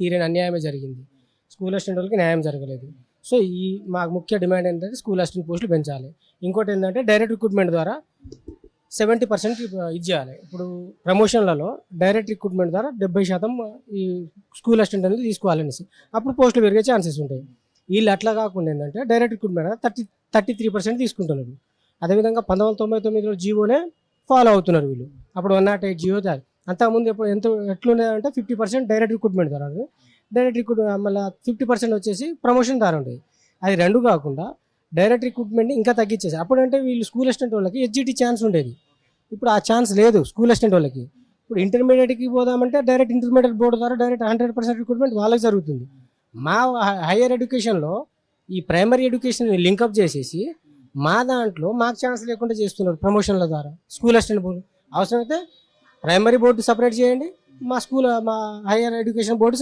తీరని అన్యాయమే జరిగింది. స్కూల్ అసిస్టెంట్ వాళ్ళకి న్యాయం జరగలేదు. సో ఈ మాకు ముఖ్య డిమాండ్ ఏంటంటే స్కూల్ అసిస్టెంట్ పోస్టులు పెంచాలి. ఇంకోటి ఏంటంటే డైరెక్ట్ రిక్రూట్మెంట్ ద్వారా సెవెంటీ పర్సెంట్ ఇది చేయాలి. ఇప్పుడు ప్రమోషన్లలో డైరెక్ట్ రిక్రూట్మెంట్ ద్వారా డెబ్బై శాతం ఈ స్కూల్ అసిస్టెంట్ అనేది తీసుకోవాలనేసి అప్పుడు పోస్టులు పెరిగే ఛాన్సెస్ ఉంటాయి. వీళ్ళు అట్లా కాకుండా ఏంటంటే direct recruitment thirty thirty three percent తీసుకుంటున్నారు. అదేవిధంగా పంతొమ్మిది వందల తొంభై తొమ్మిదిలో జీవోనే ఫాలో అవుతున్నారు వీళ్ళు. అప్పుడు వన్ నాట్ ఎయిట్ జియో అంతకుముందు ఎప్పుడు ఎంత ఎట్లుండేదంటే ఫిఫ్టీ పర్సెంట్ డైరెక్ట్ రిక్రూట్మెంట్ ద్వారా డైరెక్ట్ రిక్రూట్ మళ్ళీ ఫిఫ్టీ పర్సెంట్ వచ్చేసి ప్రమోషన్ ద్వారా ఉండేది. అది రెండు కాకుండా డైరెక్ట్ రిక్రూట్మెంట్ ఇంకా తగ్గించేసి అప్పుడంటే వీళ్ళు స్కూల్ అసిస్టెంట్ వాళ్ళకి హెచ్జిటి ఛాన్స్ ఉండేది. ఇప్పుడు ఆ ఛాన్స్ లేదు స్కూల్ అసిస్టెంట్ వాళ్ళకి. ఇప్పుడు ఇంటర్మీడియట్కి పోదామంటే డైరెక్ట్ ఇంటర్మీడియట్ బోర్డు ద్వారా డైరెక్ట్ హండ్రెడ్ పర్సెంట్ రిక్రూట్మెంట్ వాళ్ళకి జరుగుతుంది. మా హైయర్ ఎడ్యుకేషన్లో ఈ ప్రైమరీ ఎడ్యుకేషన్ లింకప్ చేసేసి మా దాంట్లో మాకు ఛాన్స్ లేకుండా చేస్తున్నారు ప్రమోషన్ల ద్వారా స్కూల్ అసిస్టెంట్ బోర్డు. అవసరమైతే ప్రైమరీ బోర్డు సపరేట్ చేయండి. మా స్కూల్ మా హైయర్ ఎడ్యుకేషన్ బోర్డు